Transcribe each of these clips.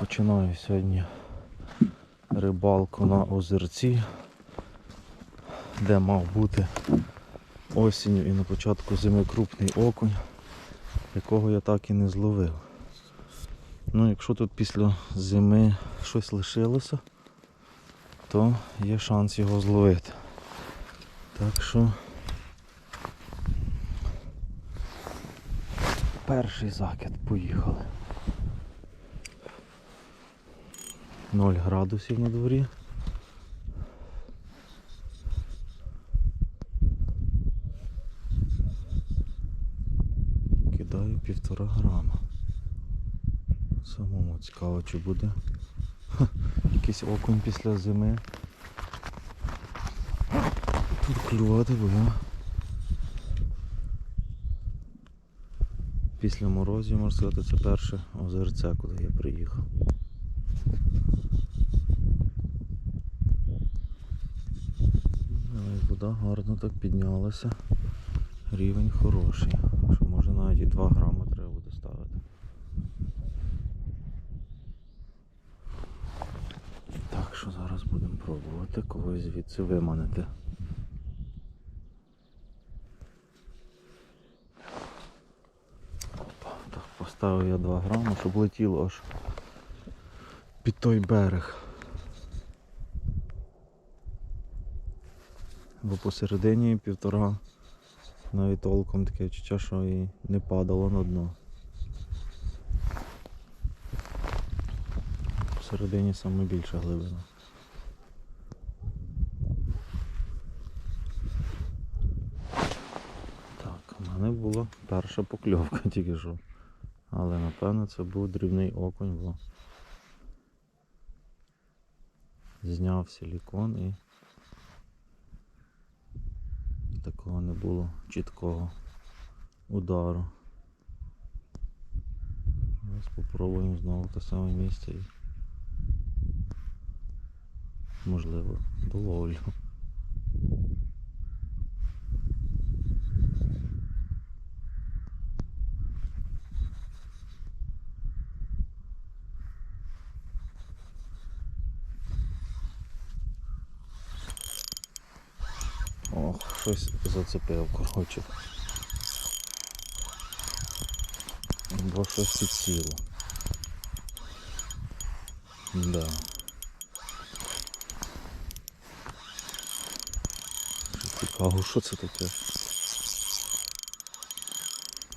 Починаю сьогодні рибалку на озерці, де мав бути осінню і на початку зими крупний окунь, якого я так і не зловив. Ну, якщо тут після зими щось лишилося, то є шанс його зловити. Так що перший закид поїхали. 0 градусів на дворі. Кидаю півтора грама. Самому цікаво, чи буде ха, якийсь окунь після зими. Тут клювати, я після морозів, можна сказати, це перше озерце, куди я приїхав. Але вода гарно так піднялася. Рівень хороший. Що може навіть і 2 грами треба буде ставити. Так що зараз будемо пробувати когось звідси виманити. Опа, так поставив я 2 грами, щоб летіло аж під той берег. Бо посередині півтора навіть толком таке відчуття, що і не падало на дно. Посередині саме більша глибина. Так, у мене була перша покльовка тільки що. Але напевно це був дрібний окунь, бо зняв силікон і такого не було чіткого удару. Зараз спробуємо знову те саме місце і можливо доловлю. Ох, щось зацепив, коротше. Бо щось підсіло. Да. Цікаво, що це таке?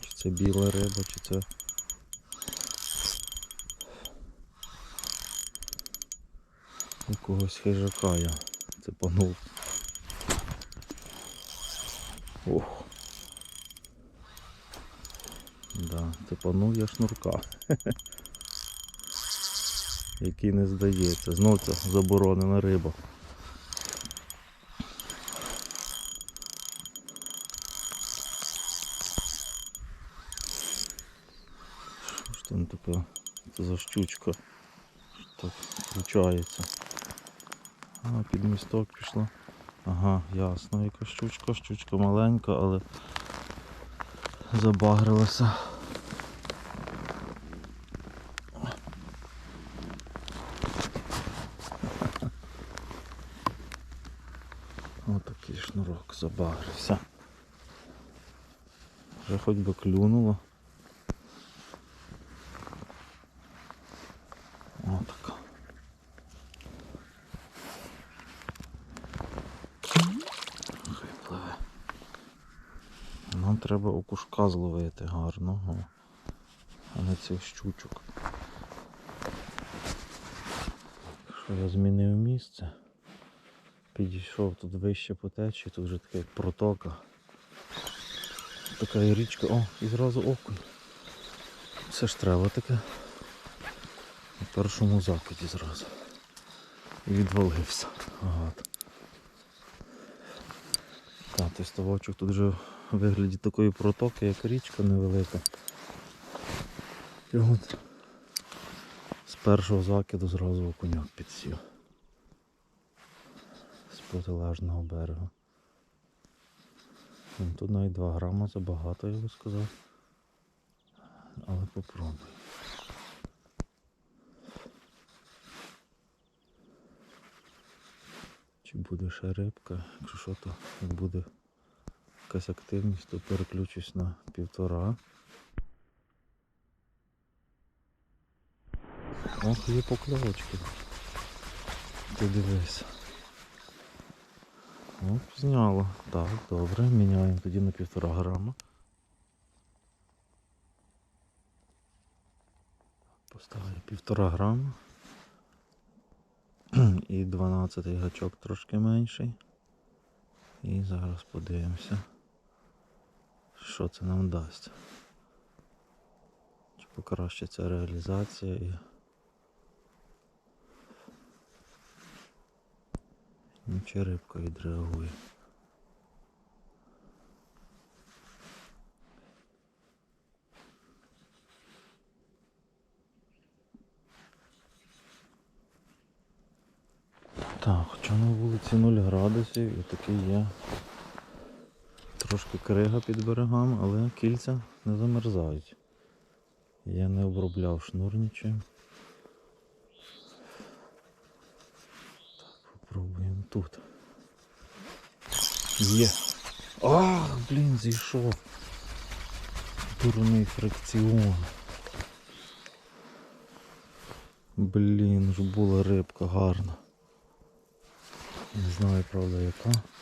Чи це біла риба, чи це... Якогось хижака я цепанув. Ох. Да, цепанув я шнурка. Який не здається. Знов це заборонена риба. Що ж там таке? Це за щучка. Що так включається. А, під місток пішла. Ага, ясно, яка щучка, щучка маленька, але забагрилася. Отакий шнурок забагрився. Вже хоч би клюнуло. Треба окушка зловити гарного, а не цих щучок. Що я змінив місце. Підійшов тут вище по течії, тут вже така протока. Така і річка. О, і зразу окунь. Це ж треба таке. На першому закиді зразу. І відвалився. Гад. Так, той ставочок тут вже вигляді такої протоки, як річка невелика. І от з першого закиду зразу окуняк підсів з протилежного берега. Тут навіть 2 грама забагато, я би сказав. Але попробуй. Чи буде ще рибка, якщо що, то буде якась активність, то переключусь на півтора. Ох, є покльовочки. Ти дивись. Оп, зняло. Так, добре, міняємо тоді на півтора грама. Поставлю півтора грама. І 12 гачок трошки менший. І зараз подивимося, що це нам дасть. Чи покращиться реалізація і. Чи рибка відреагує. Так, хоча на вулиці 0 градусів і такий є трошки крига під берегами, але кільця не замерзають. Я не обробляв шнур нічим. Так, попробуємо тут. Є. Ах, блін, зійшов. Дурний фрикціон. Блін, ж була рибка гарна. Не знаю, правда, яка.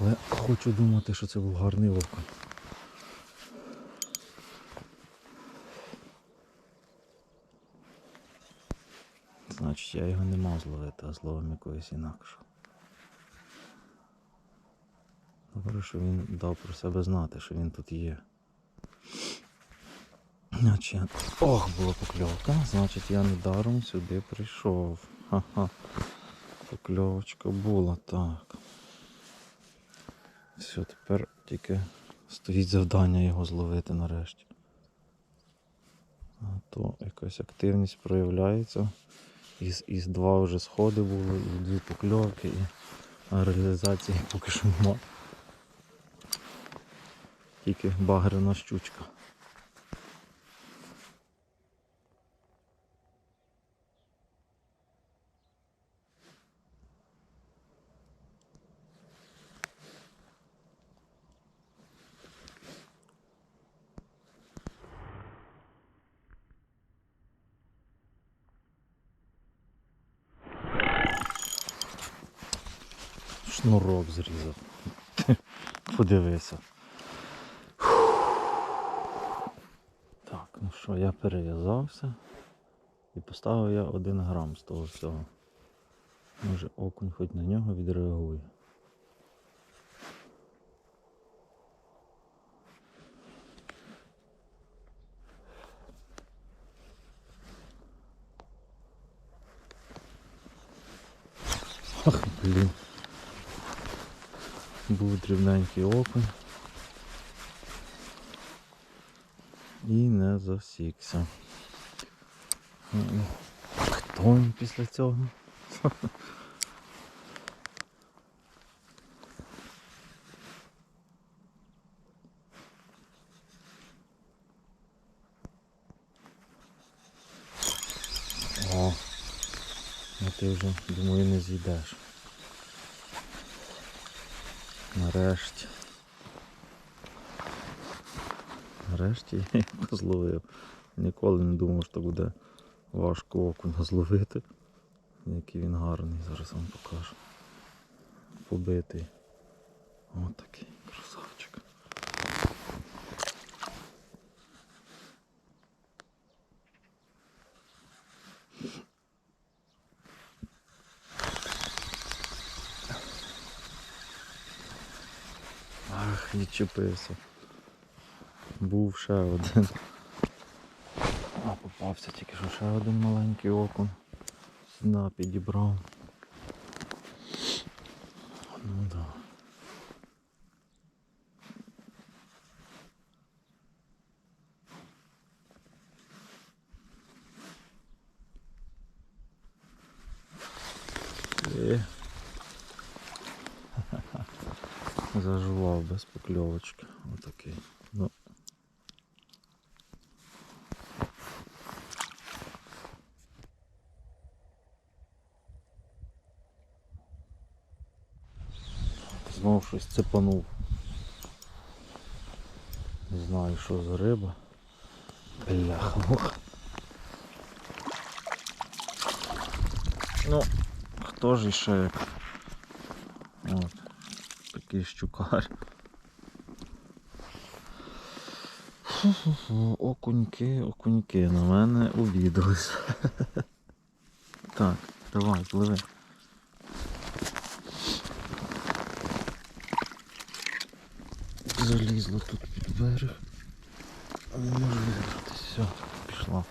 Але хочу думати, що це був гарний окунь. Значить, я його не мав зловити, а зловив якоїсь інакше. Добре, що він дав про себе знати, що він тут є. Значить, ох, була покльовка, значить я недаром сюди прийшов. Ха-ха. Покльовочка була, так. Все, тепер тільки стоїть завдання його зловити нарешті. А то якась активність проявляється. Із, із два вже сходи було, і дві покльовки, і реалізації поки що нема. Тільки багрена щучка. Шнурок зрізав. Подивися. Так, ну що, я перев'язався і поставив я один грам з того всього. Може окунь хоч на нього відреагує. Ах, блін. Був дрібненький окунь. І не засікся. Ну, Хто він після цього? О, а ти вже, думаю, не зійдеш. Нарешті. Нарешті я зловив. Ніколи не думав, що буде важко окуня зловити. Який він гарний, зараз вам покажу. Побитий. Ось такий красавчик. Ах, відчепився. Був ще один. А попався тільки що ще один маленький окунь. Сюди підібрав. Ну да. Е. Зажував без покльовочки. Отакий. Ну. знов щось цепанув. Не знаю що за риба. Бляха. муха. Ну, хто ж іще як. От. Такий щукар. Окуньки, окуньки на мене обідались. Так, давай, пливи. Залізла тут під берег. Не можу вибратися. Все, пішла.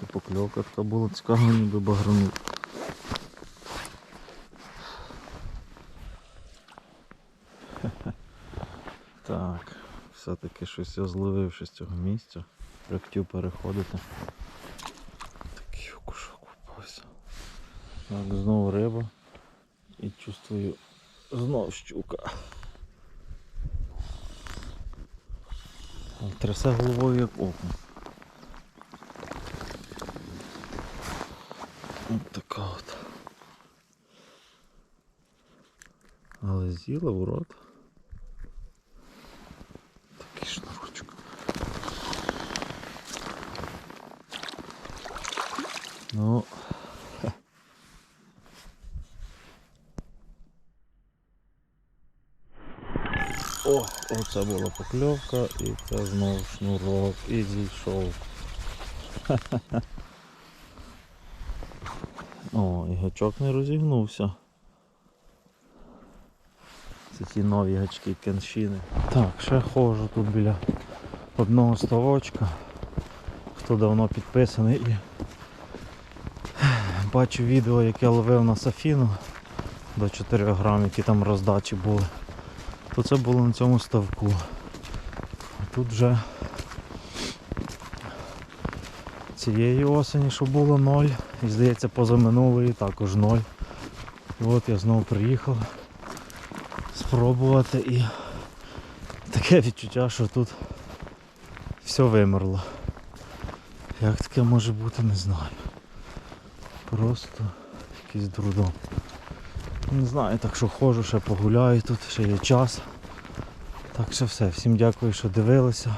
Це покльовка така була цікава, ніби багранув. Так, все-таки щось я зловив з цього місця. Вже хотів переходити. Такий окушок попався. Так, знову риба. І чувствую знов щука. Трясе головою як окунь. От така от. Але з'їла в рот. Такий шнурочок. Ну. О, оце була покльовка і це знову шнурок і зійшов. О, і гачок не розігнувся. Це ті нові гачки кеншини. Так, ще ходжу тут біля одного ставочка. Хто давно підписаний і бачу відео, як я ловив на Сафіну до 4 грам, які там роздачі були. То це було на цьому ставку. А тут вже цієї осені, що було ноль. І здається позаминулої також ноль. І от я знову приїхав спробувати і таке відчуття, що тут все вимерло. Як таке може бути, не знаю. Просто якийсь дурдом. Не знаю, так що ходжу, ще погуляю тут, ще є час. Так що все, всім дякую, що дивилися.